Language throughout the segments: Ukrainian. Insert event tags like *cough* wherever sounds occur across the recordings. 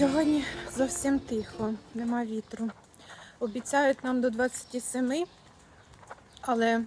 Сьогодні зовсім тихо, нема вітру. Обіцяють нам до 27, але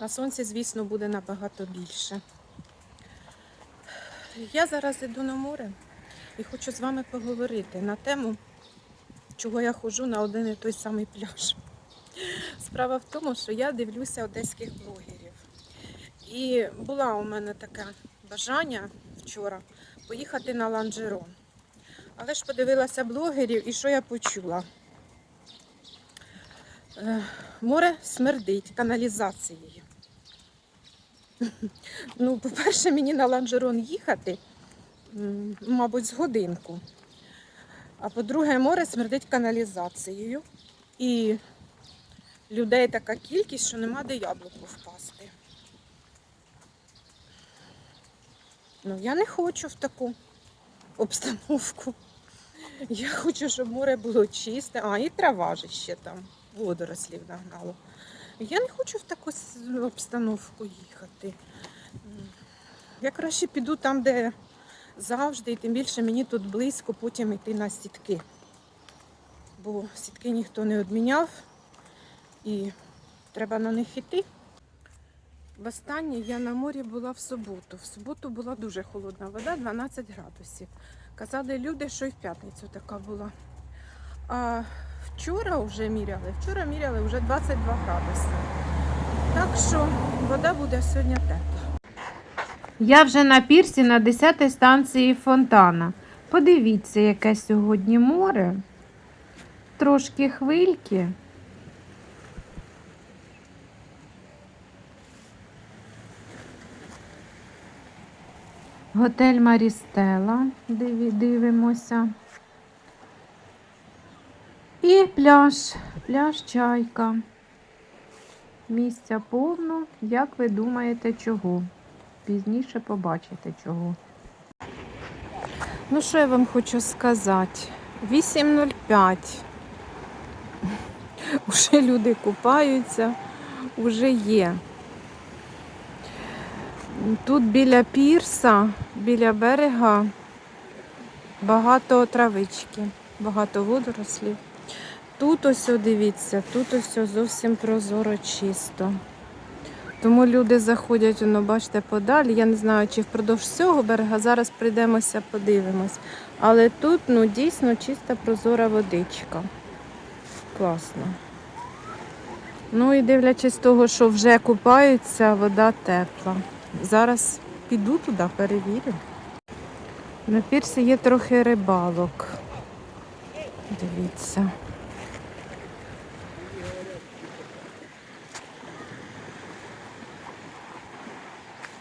на сонці, звісно, буде набагато більше. Я зараз йду на море і хочу з вами поговорити на тему, чого я ходжу на один і той самий пляж. Справа в тому, що я дивлюся одеських блогерів. І була у мене таке бажання вчора поїхати на ланжерон. Але ж подивилася блогерів і що я почула? Е, Море смердить каналізацією. *laughs* Ну, по-перше, мені на ланжерон їхати, мабуть, з годинку. А по-друге, море смердить каналізацією. І людей така кількість, що нема де яблуку впасти. Ну, я не хочу в таку обстановку. *laughs* Я хочу, щоб море було чисте. А, і трава ж ще там, водорослів нагнало. Я не хочу в таку обстановку їхати. Я краще піду там, де завжди, і тим більше мені тут близько потім йти на сітки. Бо сітки ніхто не відміняв і треба на них йти. Востаннє я на морі була в суботу. В суботу була дуже холодна вода, 12 градусів. Казали люди, що і в п'ятницю така була. А вчора вже міряли, вчора міряли вже 22 градуси. Так що вода буде сьогодні тепла. Я вже на пірсі на 10 станції фонтана. Подивіться, яке сьогодні море. Трошки хвильки. Готель Марістела. Дивимося. І пляж. Пляж Чайка. Місця повно. Як ви думаєте, чого? Пізніше побачите чого. Ну, що я вам хочу сказати? 8.05. *laughs* Уже люди купаються, уже є. Тут біля пірса, біля берега багато травички, багато водорослів. Тут ось, дивіться, тут ось зовсім прозоро чисто. Тому люди заходять, воно, бачите, подалі. Я не знаю, чи впродовж цього берега зараз прийдемося, подивимось. Але тут ну, дійсно чиста прозора водичка. Класно. Ну і дивлячись того, що вже купаються, вода тепла. Зараз піду туди, перевірю. На пірсі є трохи рибалок. Дивіться.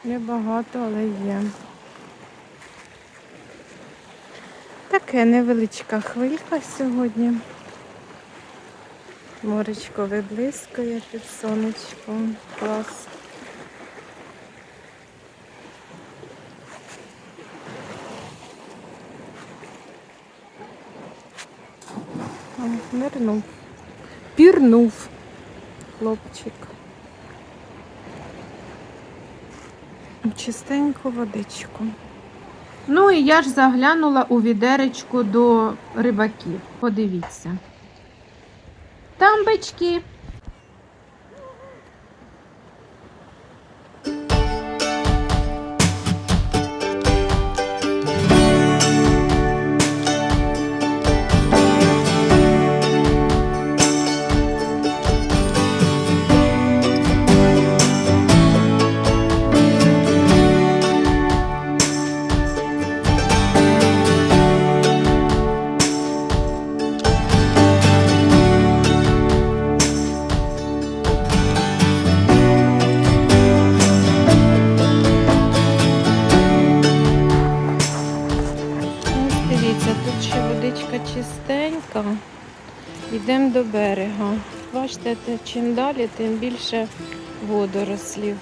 Небагато, але є. Таке невеличка хвилька сьогодні. Моречко виблискує під сонечком. Клас. Нирнув. Пірнув хлопчик. Чистеньку водичку. Ну і я ж заглянула у відеречку до рибаків. Подивіться. Там бички. Йдемо до берега. Бачите, чим далі, тим більше водорослів.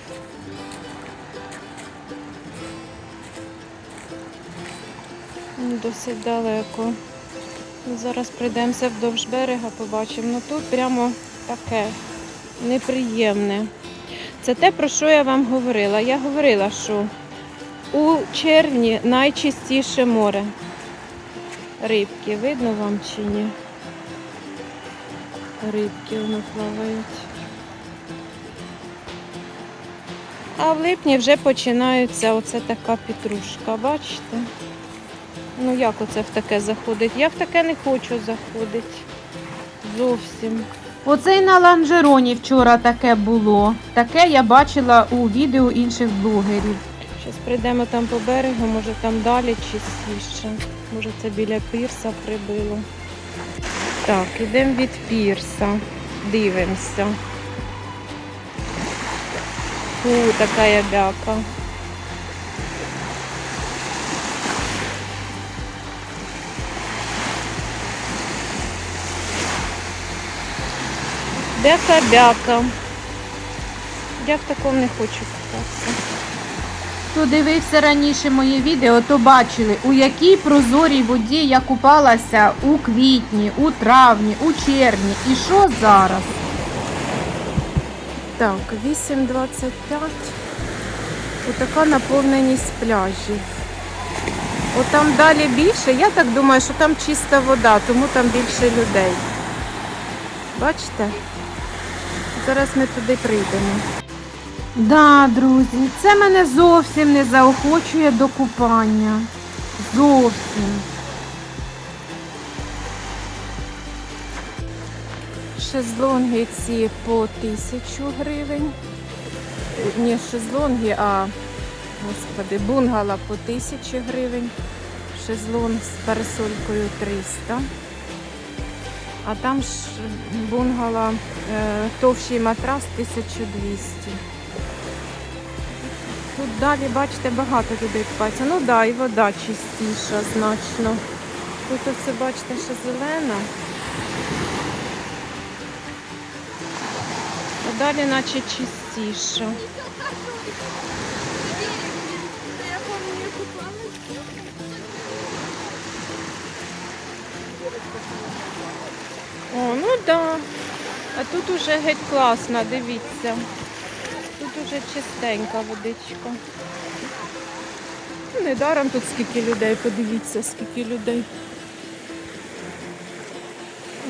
Досить далеко. Зараз прийдемося вдовж берега, побачимо. Ну тут прямо таке неприємне. Це те, про що я вам говорила. Я говорила, що у червні найчистіше море. Рибки, видно вам чи ні? Рибки воно плавають. А в липні вже починається оце така петрушка, бачите? Ну як оце в таке заходить? Я в таке не хочу заходити. Зовсім. Оце й на ланжероні вчора таке було. Таке я бачила у відео інших блогерів. Зараз прийдемо там по берегу, може там далі чистіше. Може це біля пірса прибило. Так, ідемо від пірса. Дивимося. Фу, така я бяка. Бяка-бяка. Я в такому не хочу купатися. Хто дивився раніше моє відео, то бачили, у якій прозорій воді я купалася у квітні, у травні, у червні. І що зараз? Так, 8.25. Отака наповненість пляжів. От там далі більше. Я так думаю, що там чиста вода, тому там більше людей. Бачите? Зараз ми туди прийдемо. Да, друзі, це мене зовсім не заохочує до купання. Зовсім. Шезлонги ці по тисячу гривень. Не шезлонги, а господи, бунгало по тисячі гривень. Шезлонг з парасолькою 300. А там ж бунгало е, товщий матрас 1200. Тут далі, бачите, багато людей купається. Ну так, да, і вода чистіша значно. Тут оце, бачите, ще зелена. А далі наче чистіше. О, ну да. А тут уже геть класно, дивіться. Тут чистенька водичка. Ну, Недаром тут скільки людей, подивіться, скільки людей.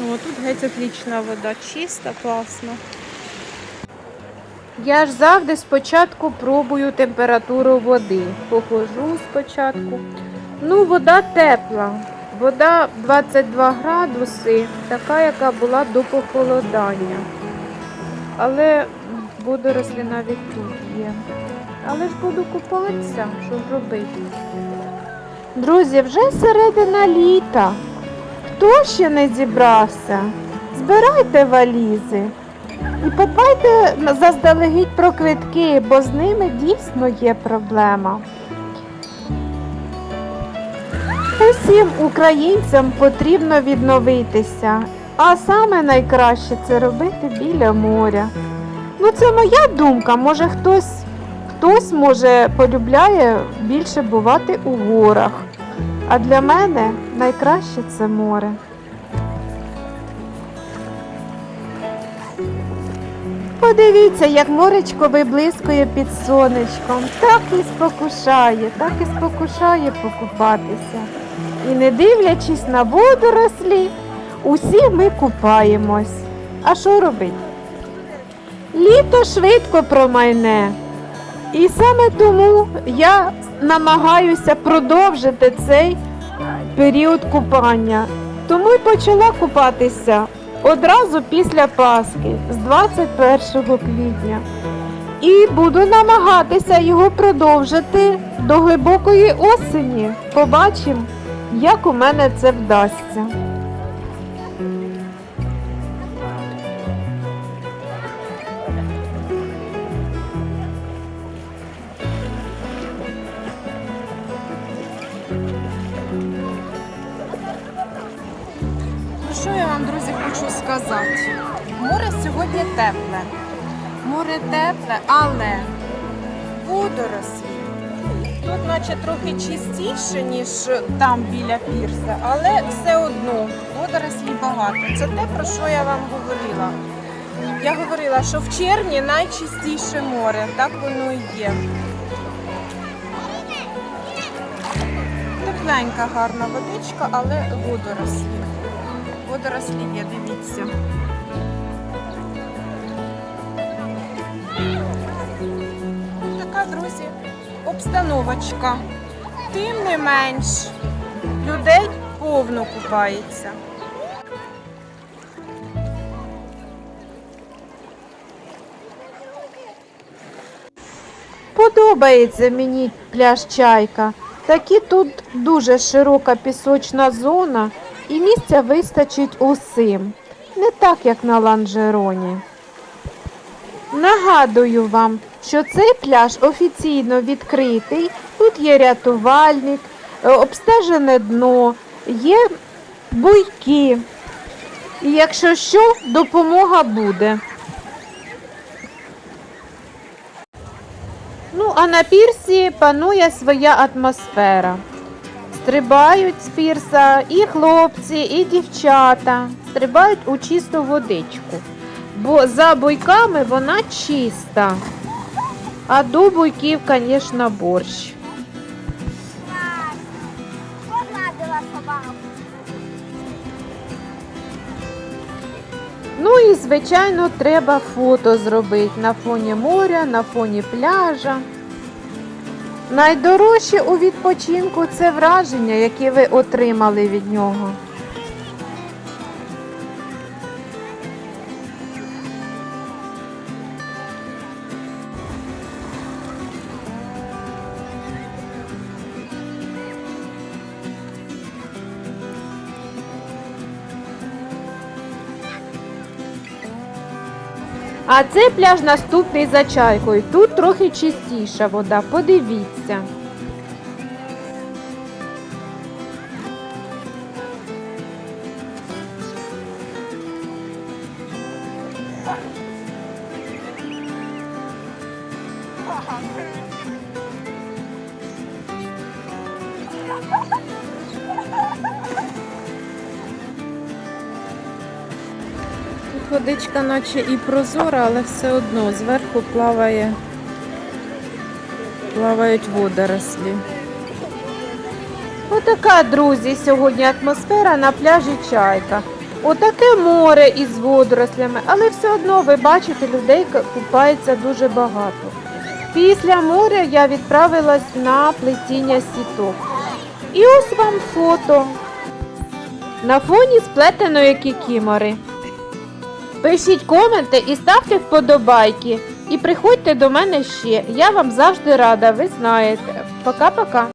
О, тут геть отлічна вода, чиста, класна. Я ж завжди спочатку пробую температуру води. Походжу спочатку. Ну, вода тепла. Вода 22 градуси, така, яка була до похолодання. Але водорослі навіть тут є. Але ж буду купатися, що ж робити. Друзі, вже середина літа. Хто ще не зібрався? Збирайте валізи. І подбайте заздалегідь про квитки, бо з ними дійсно є проблема. Усім українцям потрібно відновитися, а саме найкраще це робити біля моря. Ну, це моя думка. Може хтось, хтось може полюбляє більше бувати у горах. А для мене найкраще це море. Подивіться, як моречко виблискує під сонечком. Так і спокушає, так і спокушає покупатися. І не дивлячись на водорослі, усі ми купаємось. А що робити? Літо швидко промайне. І саме тому я намагаюся продовжити цей період купання. Тому й почала купатися одразу після Пасхи з 21 квітня. І буду намагатися його продовжити до глибокої осені. Побачимо, як у мене це вдасться. Хочу сказати? Море сьогодні тепле. Море тепле, але водорослі. Тут наче трохи чистіше, ніж там біля пірса, але все одно водорослі багато. Це те, про що я вам говорила. Я говорила, що в червні найчистіше море, так воно і є. Тепленька, гарна водичка, але водорослі. Водорослі є, дивіться. Така, друзі, обстановочка. Тим не менш, людей повно купається. Подобається мені пляж Чайка. Такі тут дуже широка пісочна зона і місця вистачить усім. Не так, як на ланжероні. Нагадую вам, що цей пляж офіційно відкритий. Тут є рятувальник, е, обстежене дно, є буйки. І якщо що, допомога буде. Ну, а на пірсі панує своя атмосфера. Стрибають з пірса і хлопці, і дівчата. Стрибають у чисту водичку. Бо за буйками вона чиста. А до буйків, звісно, борщ. Ну і, звичайно, треба фото зробити на фоні моря, на фоні пляжа. Найдорожче у відпочинку це враження, які ви отримали від нього. А це пляж наступний за чайкою. Тут трохи чистіша вода. Подивіться. Тут водичка наче і прозора, але все одно зверху плаває, плавають водорослі. Отака, друзі, сьогодні атмосфера на пляжі Чайка. Отаке море із водорослями, але все одно ви бачите, людей купається дуже багато. Після моря я відправилась на плетіння сіток. І ось вам фото. На фоні сплетеної кікімори. Пишіть коменти і ставте вподобайки. І приходьте до мене ще. Я вам завжди рада, ви знаєте. Пока-пока.